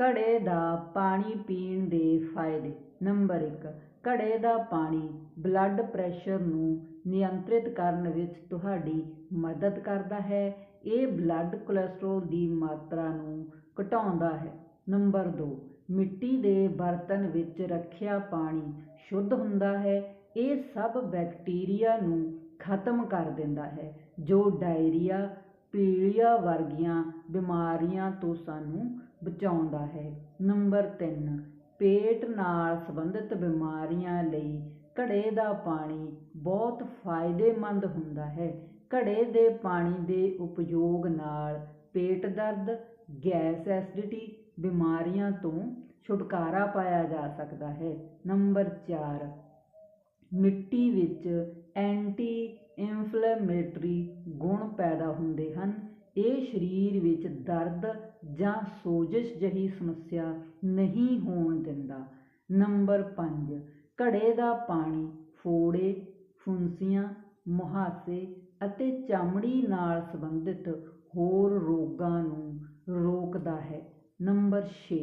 ਘੜੇ ਦਾ ਪਾਣੀ ਪੀਣ ਦੇ ਫਾਇਦੇ। ਨੰਬਰ ਇੱਕ, ਘੜੇ ਦਾ ਪਾਣੀ ਬਲੱਡ ਪ੍ਰੈਸ਼ਰ ਨੂੰ ਨਿਯੰਤਰਿਤ ਕਰਨ ਵਿੱਚ ਤੁਹਾਡੀ ਮਦਦ ਕਰਦਾ ਹੈ। ਇਹ ਬਲੱਡ ਕੋਲੇਸਟ੍ਰੋਲ ਦੀ ਮਾਤਰਾ ਨੂੰ ਘਟਾਉਂਦਾ ਹੈ। ਨੰਬਰ 2 ਮਿੱਟੀ ਦੇ ਬਰਤਨ ਵਿੱਚ ਰੱਖਿਆ ਪਾਣੀ ਸ਼ੁੱਧ ਹੁੰਦਾ ਹੈ। ਇਹ ਸਭ ਬੈਕਟੀਰੀਆ ਨੂੰ ਖਤਮ ਕਰ ਦਿੰਦਾ ਹੈ, ਜੋ ਡਾਇਰੀਆ, ਪੀਲੀਆ ਵਰਗੀਆਂ ਬਿਮਾਰੀਆਂ ਤੋਂ ਸਾਨੂੰ ਬਚਾਉਂਦਾ ਹੈ। ਨੰਬਰ 3 ਪੇਟ ਨਾਲ ਸੰਬੰਧਿਤ ਬਿਮਾਰੀਆਂ ਲਈ ਘੜੇ ਦਾ ਪਾਣੀ ਬਹੁਤ ਫਾਇਦੇਮੰਦ ਹੁੰਦਾ ਹੈ। ਘੜੇ ਦੇ ਪਾਣੀ ਦੇ ਉਪਯੋਗ ਨਾਲ ਪੇਟ ਦਰਦ, ਗੈਸ ਐਸਿਡਿਟੀ ਬਿਮਾਰੀਆਂ ਤੋਂ ਛੁਟਕਾਰਾ ਪਾਇਆ ਜਾ ਸਕਦਾ ਹੈ। ਨੰਬਰ 4 ਮਿੱਟੀ ਵਿੱਚ ਐਂਟੀ ਇਨਫਲੇਮੇਟਰੀ ਗੁਣ ਪੈਦਾ ਹੁੰਦੇ ਹਨ। ਇਹ ਸਰੀਰ ਵਿੱਚ ਦਰਦ ਜਾਂ ਸੋਜਸ਼ ਜਿਹੀ ਸਮੱਸਿਆ ਨਹੀਂ ਹੋਣ ਦਿੰਦਾ। ਨੰਬਰ ਪੰਜ, ਘੜੇ ਦਾ ਪਾਣੀ, ਫੋੜੇ, ਫੁੰਸੀਆਂ, ਮੁਹਾਸੇ ਅਤੇ ਚਮੜੀ ਨਾਲ ਸੰਬੰਧਿਤ ਹੋਰ ਰੋਗਾਂ ਨੂੰ ਰੋਕਦਾ ਹੈ। ਨੰਬਰ 6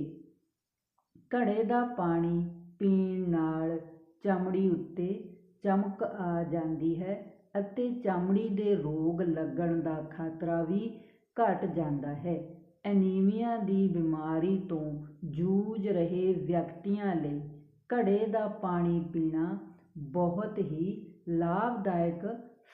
ਘੜੇ ਦਾ ਪਾਣੀ ਪੀਣ ਨਾਲ ਚਮੜੀ ਉੱਤੇ ਚਮਕ ਆ ਜਾਂਦੀ ਹੈ ਅਤੇ ਚਮੜੀ ਦੇ ਰੋਗ ਲੱਗਣ ਦਾ ਖਤਰਾ ਵੀ ਘੱਟ ਜਾਂਦਾ ਹੈ। ਐਨੀਮੀਆ ਦੀ ਬਿਮਾਰੀ ਤੋਂ ਜੂਝ ਰਹੇ ਵਿਅਕਤੀਆਂ ਲਈ ਘੜੇ ਦਾ ਪਾਣੀ ਪੀਣਾ ਬਹੁਤ ਹੀ ਲਾਭਦਾਇਕ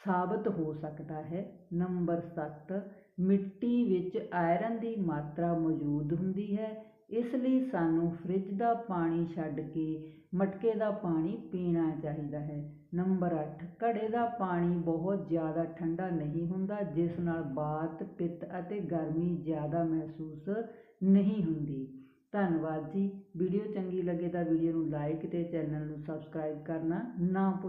ਸਾਬਤ ਹੋ ਸਕਦਾ ਹੈ। ਨੰਬਰ ਸੱਤ, ਮਿੱਟੀ ਵਿੱਚ ਆਇਰਨ ਦੀ ਮਾਤਰਾ ਮੌਜੂਦ ਹੁੰਦੀ ਹੈ। ਇਸ ਲਈ ਸਾਨੂੰ ਫਰਿੱਜ ਦਾ ਪਾਣੀ ਛੱਡ ਕੇ ਮਟਕੇ ਦਾ ਪਾਣੀ ਪੀਣਾ ਚਾਹੀਦਾ ਹੈ। ਨੰਬਰ ਅੱਠ, ਘੜੇ ਦਾ ਪਾਣੀ ਬਹੁਤ ਜ਼ਿਆਦਾ ਠੰਡਾ ਨਹੀਂ ਹੁੰਦਾ, ਜਿਸ ਨਾਲ ਬਾਤ, ਪਿੱਤ ਅਤੇ ਗਰਮੀ ਜ਼ਿਆਦਾ ਮਹਿਸੂਸ ਨਹੀਂ ਹੁੰਦੀ। ਧੰਨਵਾਦ ਜੀ। ਵੀਡੀਓ ਚੰਗੀ ਲੱਗੇ ਤਾਂ ਵੀਡੀਓ ਨੂੰ ਲਾਈਕ ਅਤੇ ਚੈਨਲ ਨੂੰ ਸਬਸਕ੍ਰਾਈਬ ਕਰਨਾ ਨਾ ਭੁੱਲੋ